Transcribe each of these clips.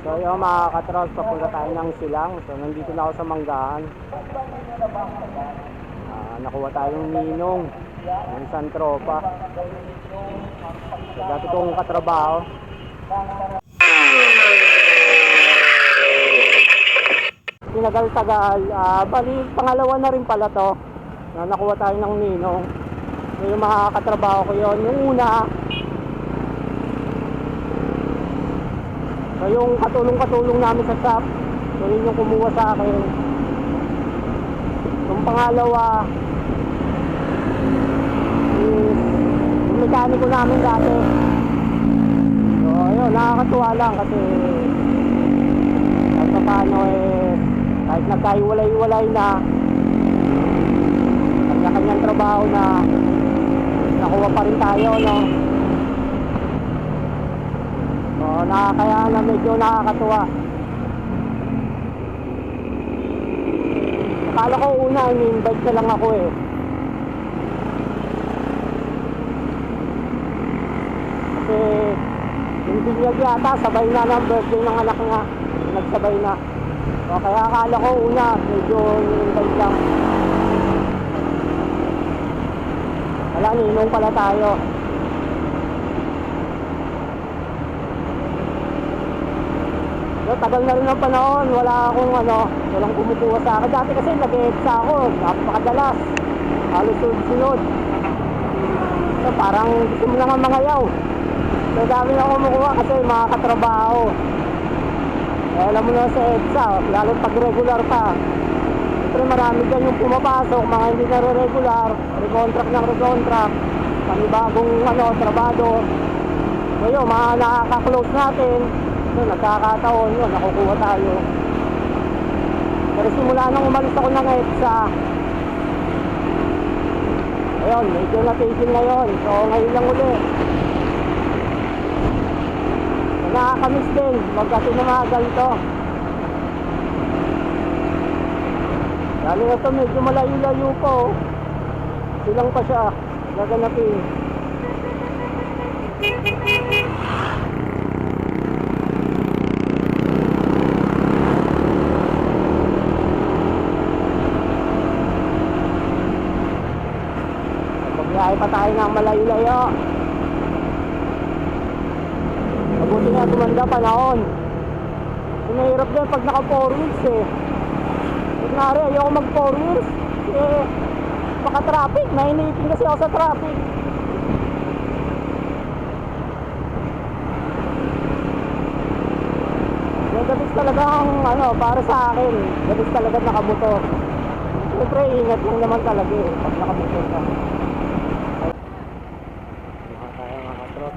So yung mga katrols, papunta tayo ng silang. So nandito na ako sa Manggahan. Ah, nakuha tayong ninong ng San Tropa. So dati kong katrabaho. Tinagal-tagal. Ah, bali, pangalawa na rin pala to na nakuha tayo ng ninong. So yung mga katrabaho ko yon Yung una, So yung katulong-katulong namin sa shop, so yun yung kumuha sa akin. Yung pangalawa, is yung mekaniko namin dati. So ayun, nakakatuwa lang kasi kahit pa paano eh, kahit nagkahiwalay-hiwalay na, kanya-kanyang trabaho na, nakuha pa rin tayo, no? Na, kaya na medyo nakakatuwa. Akala ko una, ini-invite na lang ako eh. Kasi yung binyag yata, sabay na ng birthday ng anak niya. Nagsabay na. O, kaya akala ko una, medyo ini-invite lang. Wala, ninong pala tayo. So, tagal na rin ang panahon, wala akong ano, walang kumukuha sa akin. Dati kasi nag-EPSA ako, napakadalas. Halos sunod-sunod. So, parang gusto mo lang ang mga yaw. So, dami na kumukuha kasi mga katrabaho. Eh, alam mo na sa EPSA, lalo pag regular pa. Siyempre marami dyan yung pumapasok, mga hindi na regular, recontract ng recontract, panibagong ano, trabado. So yun, mga nakaka-close natin, so nagkakataon yun, nakukuha tayo. Pero simula nang umalis ako ng EPSA, ayun, medyo natigil na yun. So ngayon lang uli. So, nakakamiss din, magkasi na mga ganito. Lalo na ito, medyo malayo-layo po. Silang pa siya, gaganapin. Pagbiyahe pa tayo ng malayo-layo. Mabuti nga tumanda panahon. Sinahirap din pag naka 4 wheels eh. Kunyari, ayoko mag 4 wheels. Eh, baka traffic. Nainipin kasi ako sa traffic. Gabis talaga ang ano, para sa akin. Gabis talaga nakamotor. Siyempre, ingat lang naman talaga eh, pag nakamotor ka. Mga tayo mga katrot.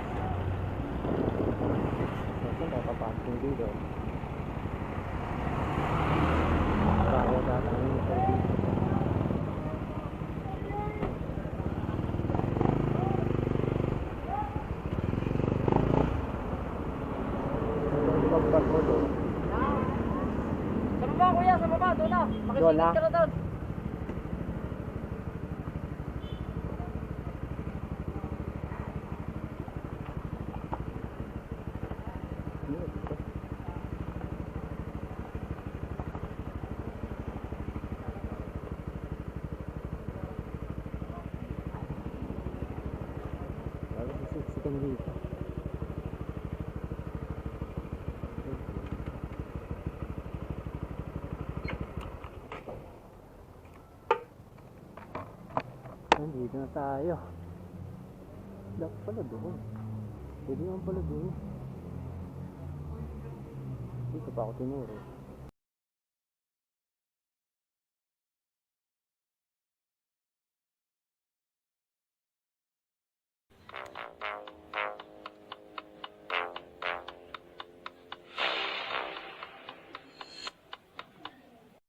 Kasi papaparking dito. Tayo datang yung service. Pagpag mo doon. Sa baba kuya, Makisingit ka na doon. Lalo sisiksikan dito. Nandito na tayo. Dapat pala doon. Pwede naman pala doon. Dito pa ako tinuro.